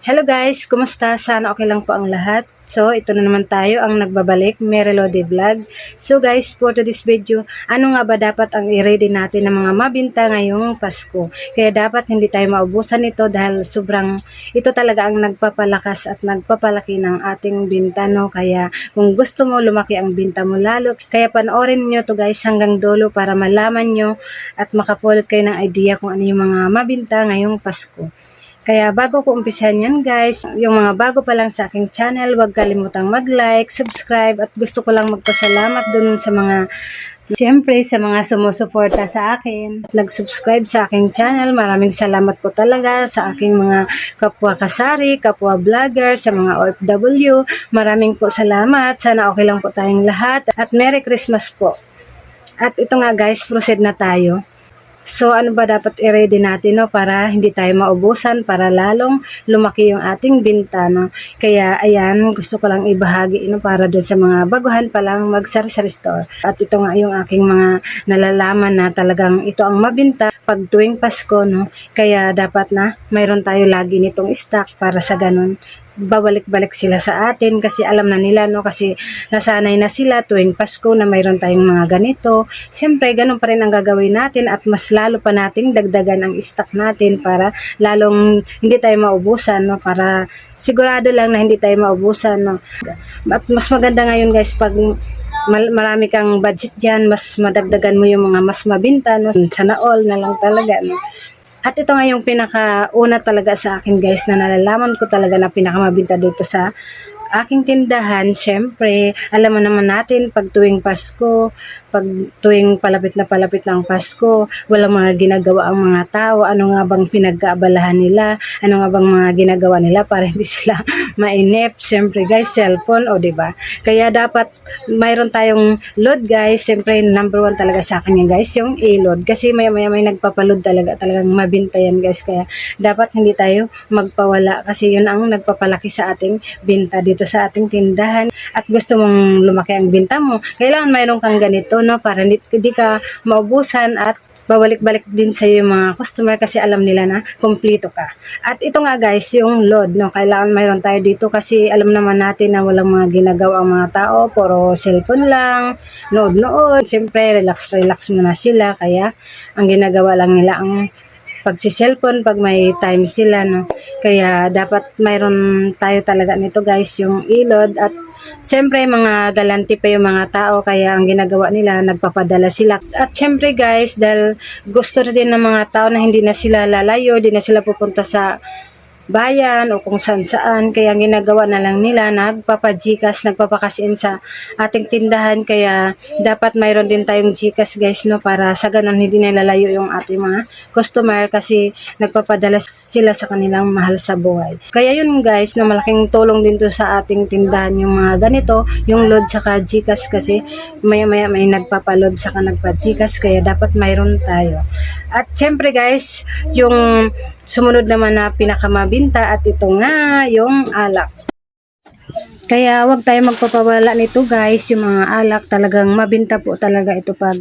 Hello guys, kumusta? Sana okay lang po ang lahat. So, ito na naman tayo ang nagbabalik, Merelody Vlog. So guys, for today's video, ano nga ba dapat ang i-ready natin ng mga mabinta ngayong Pasko? Kaya dapat hindi tayo maubusan ito dahil sobrang, ito talaga ang nagpapalakas at nagpapalaki ng ating binta, no? Kaya kung gusto mo, lumaki ang binta mo lalo. Kaya panoorin nyo to guys hanggang dulo para malaman nyo at makapulot kayo ng idea kung ano yung mga mabinta ngayong Pasko. Kaya bago ko umpisahan yan guys, yung mga bago pa lang sa aking channel, huwag kalimutang mag-like, subscribe at gusto ko lang magpasalamat dun sa mga Siyempre, sa mga sumusuporta sa akin, nag-subscribe sa aking channel, maraming salamat po talaga sa aking mga kapwa kasari, kapwa vlogger, sa mga OFW. Maraming po salamat. Sana okay lang po tayong lahat. At Merry Christmas po. At ito nga guys, proceed na tayo. So ano ba dapat i-ready natin no para hindi tayo maubusan para lalong lumaki yung ating binta no. Kaya ayan gusto ko lang ibahagi no para doon sa mga baguhan pa lang mag sari store. At ito nga yung aking mga nalalaman na talagang ito ang mabinta pag tuwing Pasko no. Kaya dapat na mayroon tayo lagi nitong stock para sa ganun babalik-balik sila sa atin kasi alam na nila no kasi nasanay na sila tuwing Pasko na mayroon tayong mga ganito. Siyempre ganun pa rin ang gagawin natin at mas lalo pa nating dagdagan ang stock natin para lalong hindi tayo maubusan no para sigurado lang na hindi tayo maubusan no. At mas maganda ngayon guys pag marami kang budget diyan, mas madagdagan mo yung mga mas mabinta no. Sana all na lang talaga no. At ito nga yung pinakauna talaga sa akin guys na nalalaman ko talaga na pinakamabinta dito sa aking tindahan. Siyempre, alam mo naman natin pag tuwing Pasko, pag tuwing palapit na palapit ng Pasko, walang mga ginagawa ang mga tao. Ano nga bang pinag-aabalahan nila? Ano nga bang mga ginagawa nila para hindi sila mainip? Siyempre guys, cellphone o ba? Kaya dapat mayroon tayong load guys. Siyempre number one talaga sa akin yan guys, yung e-load. Kasi maya maya may nagpapaload talaga. Talagang mabinta yan guys. Kaya dapat hindi tayo magpawala kasi yun ang nagpapalaki sa ating binta dito sa ating tindahan. At gusto mong lumaki ang binta mo, kailangan mayroon kang ganito no para hindi, ka maubusan at babalik-balik din sa yung mga customer kasi alam nila na kompleto ka. At ito nga guys, yung load, no, kailangan mayroon tayo dito kasi alam naman natin na walang mga ginagawa ang mga tao, puro cellphone lang, nood-nood. Siyempre, relax-relax muna sila, kaya ang ginagawa lang nila ang pagsi-cellphone pag may time sila, no. Kaya dapat mayroon tayo talaga nito guys, yung ilod at Siyempre, mga galanti pa yung mga tao, kaya ang ginagawa nila, nagpapadala sila. At siyempre guys, dahil gusto rin ng mga tao na hindi na sila lalayo, hindi na sila pupunta sa bayan o kung saan saan. Kaya ginagawa na lang nila, nagpapajikas, nagpapakasin sa ating tindahan. Kaya dapat mayroon din tayong jikas guys, no, para sa ganun hindi na lalayo yung ating mga customer kasi nagpapadala sila sa kanilang mahal sa buhay. Kaya yun guys, no, malaking tulong din to sa ating tindahan yung mga ganito, yung load saka jikas kasi maya maya may nagpapaload saka nagpa-jikas kaya dapat mayroon tayo. At syempre guys, yung sumunod naman na pinakamabinta at ito nga yung alak. Kaya wag tayo magpapawala nito guys, yung mga alak talagang mabinta po talaga ito pag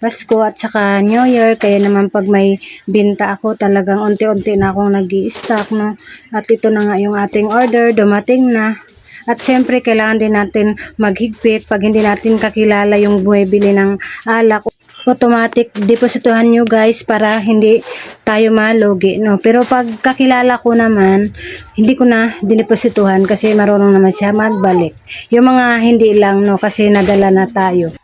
Pasko at saka New Year. Kaya naman pag may binta ako talagang unti-unti na akong nag stock no. At ito na nga yung ating order, dumating na. At syempre kailangan din natin maghigpit pag hindi natin kakilala yung bumibili ng alak automatic depositohan nyo guys para hindi tayo malugi no? Pero pag kakilala ko naman hindi ko na dineposituhan kasi marunong naman siya magbalik. Yung mga hindi lang no? Kasi nadala na tayo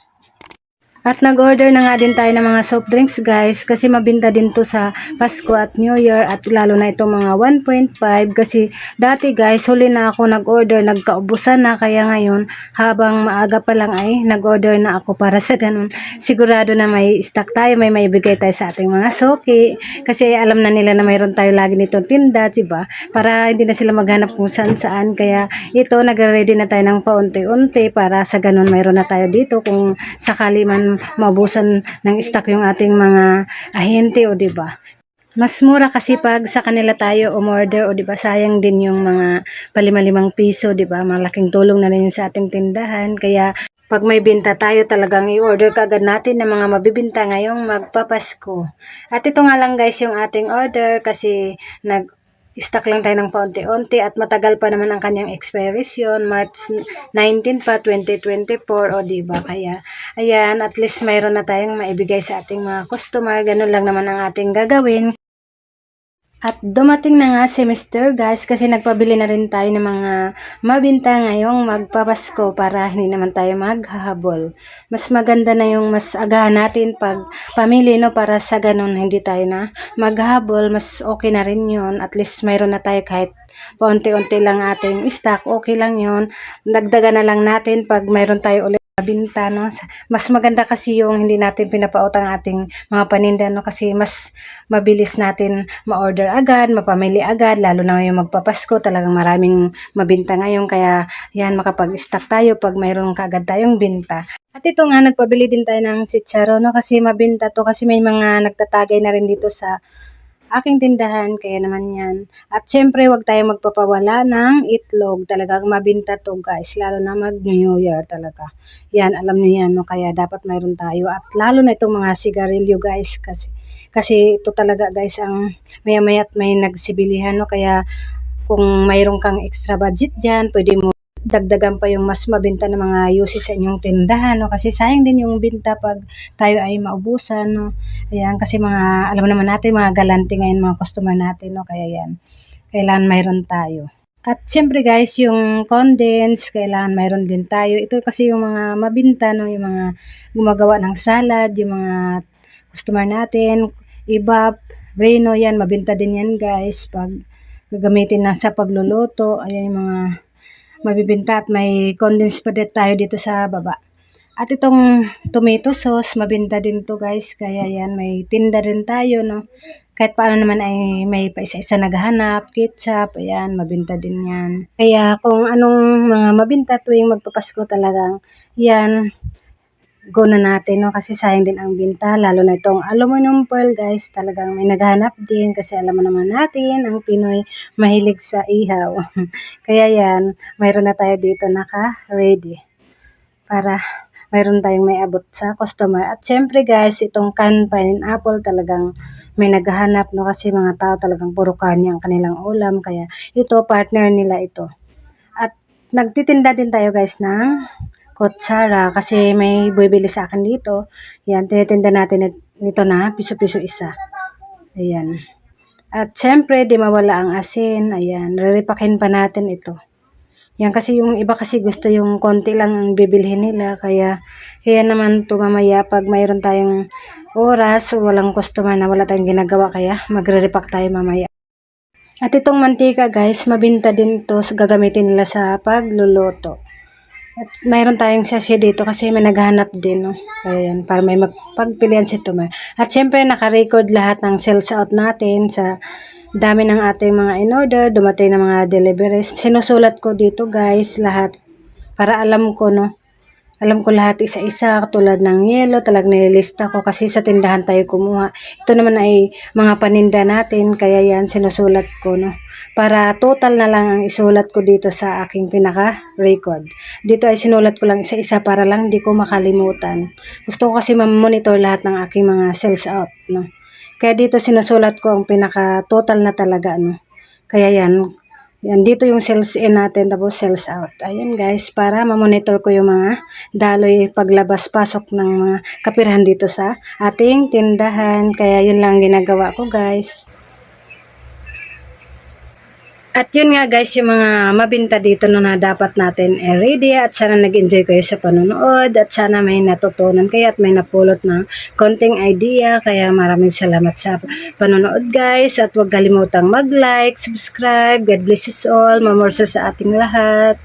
at nag-order na nga din tayo ng mga soft drinks guys kasi mabinta din to sa Pasko at New Year at lalo na itong mga 1.5 kasi dati guys huli na ako nag-order nagkaubusan na kaya ngayon habang maaga pa lang ay nag-order na ako para sa ganun sigurado na may stock tayo may maibigay tayo sa ating mga soki kasi alam na nila na mayroon tayo lagi nitong tinda diba para hindi na sila maghanap kung saan saan kaya ito nag-ready na tayo ng paunti-unti para sa ganun mayroon na tayo dito kung sakali man maubusan ng stock yung ating mga ahente o di ba? Mas mura kasi pag sa kanila tayo umorder o di ba sayang din yung mga palima-limang piso, di ba? Malaking tulong na rin sa ating tindahan. Kaya pag may binta tayo talagang i-order kagad natin ng mga mabibinta ngayong magpapasko. At ito nga lang guys yung ating order kasi nag stock lang tayo ng paunti-unti at matagal pa naman ang kanyang expiration, March 19 pa, 2024, o diba? Kaya, ayan, at least mayroon na tayong maibigay sa ating mga customer, ganun lang naman ang ating gagawin. At dumating na nga semester guys kasi nagpabili na rin tayo ng mga mabinta ngayong magpapasko para hindi naman tayo maghahabol. Mas maganda na yung mas agahan natin pag pamili no para sa ganun hindi tayo na maghahabol. Mas okay na rin yun. At least mayroon na tayo kahit paunti-unti lang ating stock. Okay lang yun. Dagdagan na lang natin pag mayroon tayo ulit mabinta no? Mas maganda kasi yung hindi natin pinapautang ang ating mga paninda no? Kasi mas mabilis natin ma-order agad, mapamili agad, lalo na yung magpapasko, talagang maraming mabinta ngayon, kaya yan, makapag-stock tayo pag mayroon kaagad tayong binta. At ito nga, nagpabili din tayo ng sitsaro, no, kasi mabinta to, kasi may mga nagtatagay na rin dito sa aking tindahan, kaya naman yan. At syempre, wag tayo magpapawala ng itlog. Talagang mabinta to guys, lalo na mag New Year talaga. Yan, alam niyo yan, no? kaya dapat mayroon tayo. At lalo na itong mga sigarilyo guys, kasi, kasi ito talaga guys, ang maya-maya at may nagsibilihan, no? kaya kung mayroon kang extra budget dyan, pwede mo dagdagan pa yung mas mabenta ng mga uses sa inyong tindahan, no? Kasi sayang din yung binta pag tayo ay maubusan, no? Ayan, kasi mga, alam naman natin, mga galante ngayon mga customer natin, no? Kaya yan, kailangan mayroon tayo. At syempre guys, yung condense, kailangan mayroon din tayo. Ito kasi yung mga mabinta, no? Yung mga gumagawa ng salad, yung mga customer natin, ibab, Reno, yan, mabinta din yan guys. Pag gagamitin na sa pagluluto, ayan yung mga mabibinta at may condensed pa din tayo dito sa baba. At itong tomato sauce, mabinta din to guys. Kaya yan, may tinda rin tayo, no? Kahit paano naman ay may pa isa-isa naghahanap, ketchup, ayan, mabinta din yan. Kaya kung anong mga mabinta tuwing magpapasko talagang, yan, go na natin, no? Kasi sayang din ang binta, lalo na itong aluminum foil, guys. Talagang may naghanap din kasi alam mo naman natin, ang Pinoy mahilig sa ihaw. Kaya yan, mayroon na tayo dito naka-ready para mayroon tayong may abot sa customer. At syempre guys, itong canned pineapple talagang may naghahanap no kasi mga tao talagang puro kanya ang kanilang ulam kaya ito partner nila ito. At nagtitinda din tayo guys ng kutsara kasi may bumibili sa akin dito. Yan, tinitinda natin it- nito na piso-piso isa. Ayan. At syempre, di mawala ang asin. Ayan, riripakin pa natin ito. Yan kasi yung iba kasi gusto yung konti lang ang bibilhin nila. Kaya, kaya naman to mamaya pag mayroon tayong oras, walang customer na wala tayong ginagawa. Kaya magre-repack tayo mamaya. At itong mantika guys, mabinta din to gagamitin nila sa pagluluto. At mayroon tayong sachet dito kasi may naghanap din, no? Kaya yan, para may magpagpilian si Tumer. At syempre, naka-record lahat ng sales out natin sa dami ng ating mga in-order, dumating na mga deliveries. Sinusulat ko dito, guys, lahat. Para alam ko, no? Alam ko lahat isa-isa, tulad ng yelo, talag nililista ko kasi sa tindahan tayo kumuha. Ito naman ay mga paninda natin, kaya yan sinusulat ko, no? Para total na lang ang isulat ko dito sa aking pinaka-record. Dito ay sinulat ko lang isa-isa para lang di ko makalimutan. Gusto ko kasi ma-monitor lahat ng aking mga sales out, no? Kaya dito sinusulat ko ang pinaka-total na talaga, no? Kaya yan, yan, dito yung sales in natin, tapos sales out. Ayan guys, para ma-monitor ko yung mga daloy paglabas-pasok ng mga kapirahan dito sa ating tindahan. Kaya yun lang ginagawa ko guys. At yun nga guys, yung mga mabinta dito na dapat natin i-ready at sana nag-enjoy kayo sa panonood at sana may natutunan kayo at may napulot ng konting idea. Kaya maraming salamat sa panonood guys at huwag kalimutang mag-like, subscribe. God bless us all. Mamorsa sa ating lahat.